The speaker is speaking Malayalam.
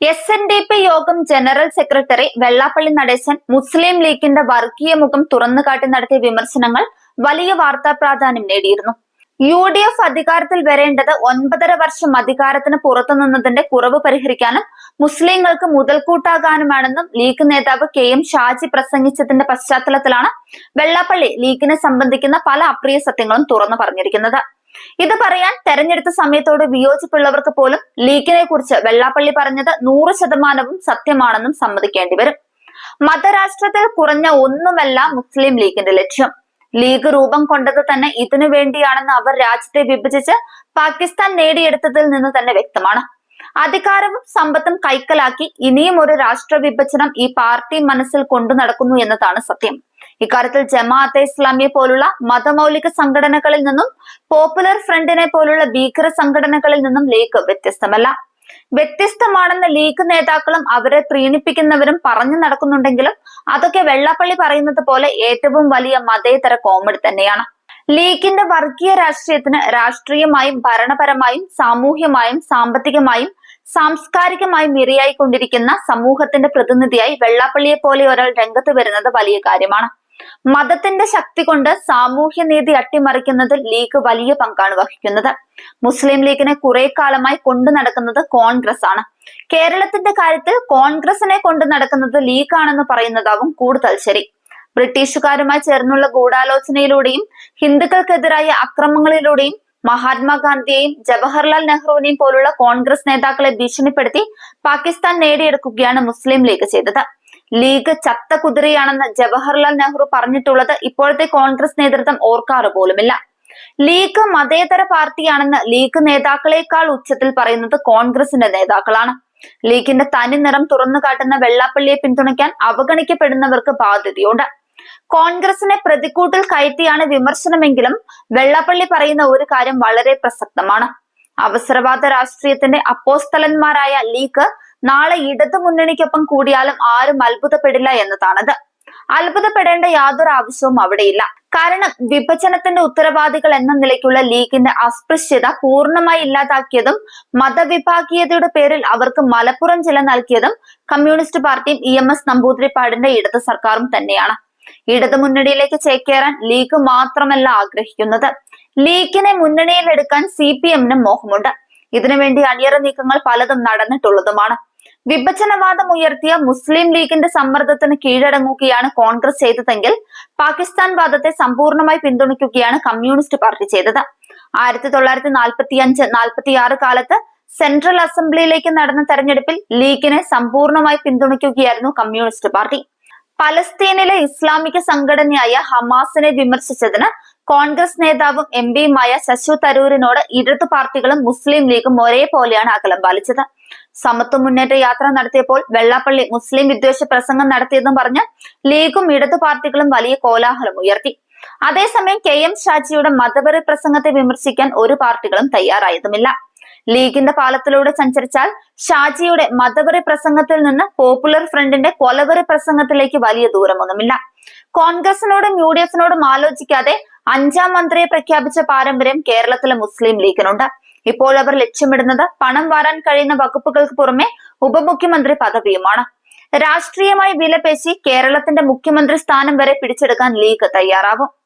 എസ് എൻ ഡി പി യോഗം ജനറൽ സെക്രട്ടറി വെള്ളാപ്പള്ളി നടേശൻ മുസ്ലിം ലീഗിന്റെ വർഗീയ മുഖം തുറന്നുകാട്ടി നടത്തിയ വിമർശനങ്ങൾ വലിയ വാർത്താ പ്രാധാന്യം നേടിയിരുന്നു. യു ഡി എഫ് അധികാരത്തിൽ വരേണ്ടത് ഒൻപതര വർഷം അധികാരത്തിന് പുറത്തു നിന്നതിന്റെ കുറവ് പരിഹരിക്കാനും മുസ്ലിങ്ങൾക്ക് മുതൽക്കൂട്ടാകാനുമാണെന്നും ലീഗ് നേതാവ് കെ എം ഷാജി പ്രസംഗിച്ചതിന്റെ പശ്ചാത്തലത്തിലാണ് വെള്ളാപ്പള്ളി ലീഗിനെ സംബന്ധിക്കുന്ന പല അപ്രിയ സത്യങ്ങളും തുറന്നു പറഞ്ഞിരിക്കുന്നത്. ഇത് പറയാൻ തെരഞ്ഞെടുത്ത സമയത്തോട് വിയോജിപ്പുള്ളവർക്ക് പോലും ലീഗിനെ കുറിച്ച് വെള്ളാപ്പള്ളി പറഞ്ഞത് നൂറ് ശതമാനവും സത്യമാണെന്നും സമ്മതിക്കേണ്ടി വരും. മതരാഷ്ട്രത്തിൽ കുറഞ്ഞ ഒന്നുമല്ല മുസ്ലിം ലീഗിന്റെ ലക്ഷ്യം. ലീഗ് രൂപം കൊണ്ടത് തന്നെ ഇതിനു വേണ്ടിയാണെന്ന് അവർ രാജ്യത്തെ വിഭജിച്ച് പാകിസ്ഥാൻ നേടിയെടുത്തതിൽ നിന്ന് തന്നെ വ്യക്തമാണ്. അധികാരവും സമ്പത്തും കൈക്കലാക്കി ഇനിയും ഒരു രാഷ്ട്ര വിഭജനം ഈ പാർട്ടി മനസ്സിൽ കൊണ്ടു നടക്കുന്നു എന്നതാണ് സത്യം. ഇക്കാര്യത്തിൽ ജമാഅത്തെ ഇസ്ലാമിയെ പോലുള്ള മതമൗലിക സംഘടനകളിൽ നിന്നും പോപ്പുലർ ഫ്രണ്ടിനെ പോലുള്ള ഭീകര സംഘടനകളിൽ നിന്നും ലീഗ് വ്യത്യസ്തമല്ല. വ്യത്യസ്തമാണെന്ന് ലീഗ് നേതാക്കളും അവരെ പ്രീണിപ്പിക്കുന്നവരും പറഞ്ഞു നടക്കുന്നുണ്ടെങ്കിലും അതൊക്കെ വെള്ളപ്പള്ളി പറയുന്നത് പോലെ ഏറ്റവും വലിയ മതേതര കോമഡി തന്നെയാണ്. ലീഗിന്റെ വർഗീയ രാഷ്ട്രീയത്തിന് രാഷ്ട്രീയമായും ഭരണപരമായും സാമൂഹ്യമായും സാമ്പത്തികമായും സാംസ്കാരികമായും ഇരയായിക്കൊണ്ടിരിക്കുന്ന സമൂഹത്തിന്റെ പ്രതിനിധിയായി വെള്ളാപ്പള്ളിയെ പോലെ ഒരാൾ രംഗത്ത് വരുന്നത് വലിയ കാര്യമാണ്. മതത്തിന്റെ ശക്തി കൊണ്ട് സാമൂഹ്യ നീതി അട്ടിമറിക്കുന്നതിൽ ലീഗ് വലിയ പങ്കാണ് വഹിക്കുന്നത്. മുസ്ലിം ലീഗിനെ കുറെ കാലമായി കൊണ്ടു നടക്കുന്നത് കോൺഗ്രസ് ആണ്. കേരളത്തിന്റെ കാര്യത്തിൽ കോൺഗ്രസിനെ കൊണ്ടു നടക്കുന്നത് ലീഗാണെന്ന് പറയുന്നതാവും കൂടുതൽ ശരി. ബ്രിട്ടീഷുകാരുമായി ചേർന്നുള്ള ഗൂഢാലോചനയിലൂടെയും ഹിന്ദുക്കൾക്കെതിരായ അക്രമങ്ങളിലൂടെയും മഹാത്മാഗാന്ധിയെയും ജവഹർലാൽ നെഹ്റുവിനെയും പോലുള്ള കോൺഗ്രസ് നേതാക്കളെ ഭീഷണിപ്പെടുത്തി പാകിസ്ഥാൻ നേടിയെടുക്കുകയാണ് മുസ്ലിം ലീഗ് ചെയ്തത്. ലീഗ് ചത്ത കുതിരയാണെന്ന് ജവഹർലാൽ നെഹ്റു പറഞ്ഞിട്ടുള്ളത് ഇപ്പോഴത്തെ കോൺഗ്രസ് നേതൃത്വം ഓർക്കാറ് പോലുമില്ല. ലീഗ് മതേതര പാർട്ടിയാണെന്ന് ലീഗ് നേതാക്കളെക്കാൾ ഉച്ചത്തിൽ പറയുന്നത് കോൺഗ്രസിന്റെ നേതാക്കളാണ്. ലീഗിന്റെ തനി നിറം തുറന്നു കാട്ടുന്ന വെള്ളാപ്പള്ളിയെ പിന്തുണയ്ക്കാൻ അവഗണിക്കപ്പെടുന്നവർക്ക് ബാധ്യതയുണ്ട്. കോൺഗ്രസിനെ പ്രതിക്കൂട്ടിൽ കയറ്റിയാണ് വിമർശനമെങ്കിലും വെള്ളാപ്പള്ളി പറയുന്ന ഒരു കാര്യം വളരെ പ്രസക്തമാണ്. അവസരവാദ രാഷ്ട്രീയത്തിന്റെ അപ്പോസ്തലന്മാരായ ലീഗ് നാളെ ഇടതു മുന്നണിക്കൊപ്പം കൂടിയാലും ആരും അത്ഭുതപ്പെടില്ല എന്നതാണത്. അത്ഭുതപ്പെടേണ്ട യാതൊരു ആവശ്യവും അവിടെയില്ല. കാരണം വിഭജനത്തിന്റെ ഉത്തരവാദികൾ എന്ന നിലയ്ക്കുള്ള ലീഗിന്റെ അസ്പൃശ്യത പൂർണമായി ഇല്ലാതാക്കിയതും മതവിഭാഗീയതയുടെ പേരിൽ അവർക്ക് മലപ്പുറം ജില്ല നൽകിയതും കമ്മ്യൂണിസ്റ്റ് പാർട്ടിയും ഇ എം എസ് നമ്പൂതിരിപ്പാടിന്റെ ഇടത് സർക്കാരും തന്നെയാണ്. ഇടതു മുന്നണിയിലേക്ക് ചേക്കേറാൻ ലീഗ് മാത്രമല്ല ആഗ്രഹിക്കുന്നത്. ലീഗിനെ മുന്നണിയിലെടുക്കാൻ സി പി എമ്മിനും മോഹമുണ്ട്. ഇതിനുവേണ്ടി അണിയറ നീക്കങ്ങൾ പലതും നടന്നിട്ടുള്ളതുമാണ്. വിഭജനവാദം ഉയർത്തിയ മുസ്ലിം ലീഗിന്റെ സമ്മർദ്ദത്തിന് കീഴടങ്ങുകയാണ് കോൺഗ്രസ് ചെയ്തതെങ്കിൽ പാകിസ്ഥാൻ വാദത്തെ സമ്പൂർണമായി പിന്തുണയ്ക്കുകയാണ് കമ്മ്യൂണിസ്റ്റ് പാർട്ടി ചെയ്തത്. ആയിരത്തി തൊള്ളായിരത്തി നാൽപ്പത്തി അഞ്ച് നാൽപ്പത്തി ആറ് കാലത്ത് സെൻട്രൽ അസംബ്ലിയിലേക്ക് നടന്ന തെരഞ്ഞെടുപ്പിൽ ലീഗിനെ സമ്പൂർണമായി പിന്തുണയ്ക്കുകയായിരുന്നു കമ്മ്യൂണിസ്റ്റ് പാർട്ടി. പലസ്തീനിലെ ഇസ്ലാമിക സംഘടനയായ ഹമാസിനെ വിമർശിച്ചതിന് കോൺഗ്രസ് നേതാവും എം പിയുമായ ശശു തരൂരിനോട് ഇടതു പാർട്ടികളും മുസ്ലിം ലീഗും ഒരേപോലെയാണ് അകലം പാലിച്ചത്. സമത്വ മുന്നേറ്റ യാത്ര നടത്തിയപ്പോൾ വെള്ളാപ്പള്ളി മുസ്ലിം വിദ്വേഷ പ്രസംഗം നടത്തിയെന്നും പറഞ്ഞ് ലീഗും ഇടത് പാർട്ടികളും വലിയ കോലാഹലം ഉയർത്തി. അതേസമയം കെ എം ഷാജിയുടെ മതപര പ്രസംഗത്തെ വിമർശിക്കാൻ ഒരു പാർട്ടികളും തയ്യാറായതുമില്ല. ലീഗിന്റെ പാലത്തിലൂടെ സഞ്ചരിച്ചാൽ ഷാജിയുടെ മതപരി പ്രസംഗത്തിൽ നിന്ന് പോപ്പുലർ ഫ്രണ്ടിന്റെ കൊലവറി പ്രസംഗത്തിലേക്ക് വലിയ ദൂരമൊന്നുമില്ല. കോൺഗ്രസിനോടും യു ഡി എഫിനോടും ആലോചിക്കാതെ അഞ്ചാം മന്ത്രിയെ പ്രഖ്യാപിച്ച പാരമ്പര്യം കേരളത്തിലെ മുസ്ലിം ലീഗിനുണ്ട്. ഇപ്പോൾ അവർ ലക്ഷ്യമിടുന്നത് പണം വാരാൻ കഴിയുന്ന വകുപ്പുകൾക്ക് പുറമെ ഉപമുഖ്യമന്ത്രി പദവിയുമാണ്. രാഷ്ട്രീയമായി വിലപേശി കേരളത്തിന്റെ മുഖ്യമന്ത്രി സ്ഥാനം വരെ പിടിച്ചെടുക്കാൻ ലീഗ് തയ്യാറാവും.